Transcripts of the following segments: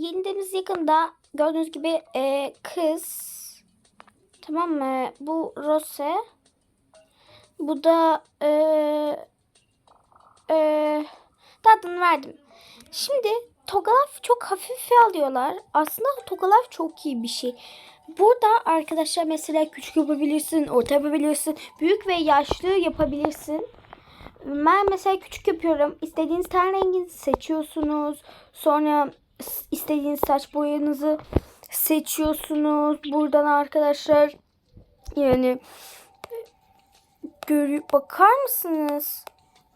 Yeni Deniz yakında gördüğünüz gibi e, kız tamam mı? Bu Rose. Bu da e, e, adını verdim. Şimdi Togalaf çok hafife alıyorlar. Aslında Togalaf çok iyi bir şey. Burada arkadaşlar mesela küçük yapabilirsin, orta yapabilirsin, büyük ve yaşlı yapabilirsin. Ben mesela küçük yapıyorum. İstediğiniz ten rengini seçiyorsunuz. Sonra istediğiniz saç boyanızı seçiyorsunuz. Buradan arkadaşlar yani görüp bakar mısınız?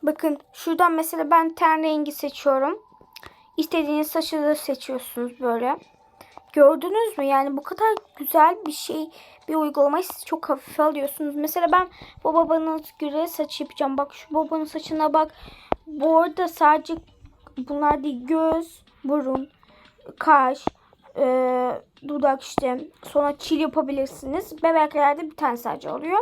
Bakın şuradan mesela ben ten rengi seçiyorum. İstediğiniz saçı da seçiyorsunuz böyle. Gördünüz mü? Yani bu kadar güzel bir şey, bir uygulamayı siz çok hafife alıyorsunuz. Mesela ben bu babanın göre saç yapacağım. Bak şu babanın saçına bak. Bu arada sadece bunlar değil. Göz, burun, kaş, e, dudak işte. Sonra çil yapabilirsiniz. Bebeklerde bir tane sadece oluyor.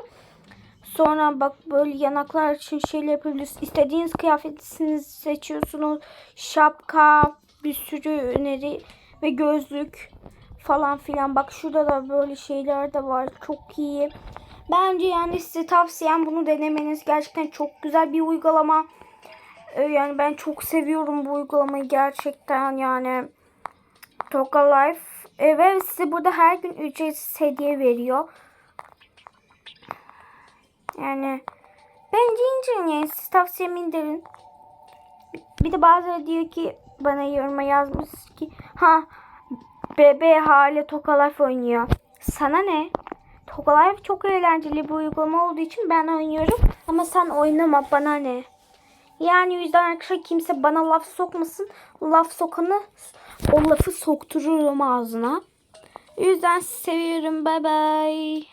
Sonra bak böyle yanaklar için şeyler yapabilirsiniz. İstediğiniz kıyafetinizi seçiyorsunuz. Şapka, bir sürü öneri ve gözlük falan filan. Bak şurada da böyle şeyler de var. Çok iyi. Bence yani size tavsiyem bunu denemeniz. Gerçekten çok güzel bir uygulama. Ee, Yani ben çok seviyorum bu uygulamayı gerçekten yani. Toka Life. Ee, ve size burada her gün ücretsiz hediye veriyor. Yani bence yani siz tavsiyemi indirin. Bir de bazıları diyor ki bana yoruma yazmış ki ha bebe hale Toka Life oynuyor. Sana ne? Toka Life çok eğlenceli bir uygulama olduğu için ben oynuyorum. Ama sen oynama bana ne? Yani yüzden arkadaşlar kimse bana laf sokmasın. Laf sokanı o lafı soktururum ağzına. Yüzden seviyorum. Bye bye.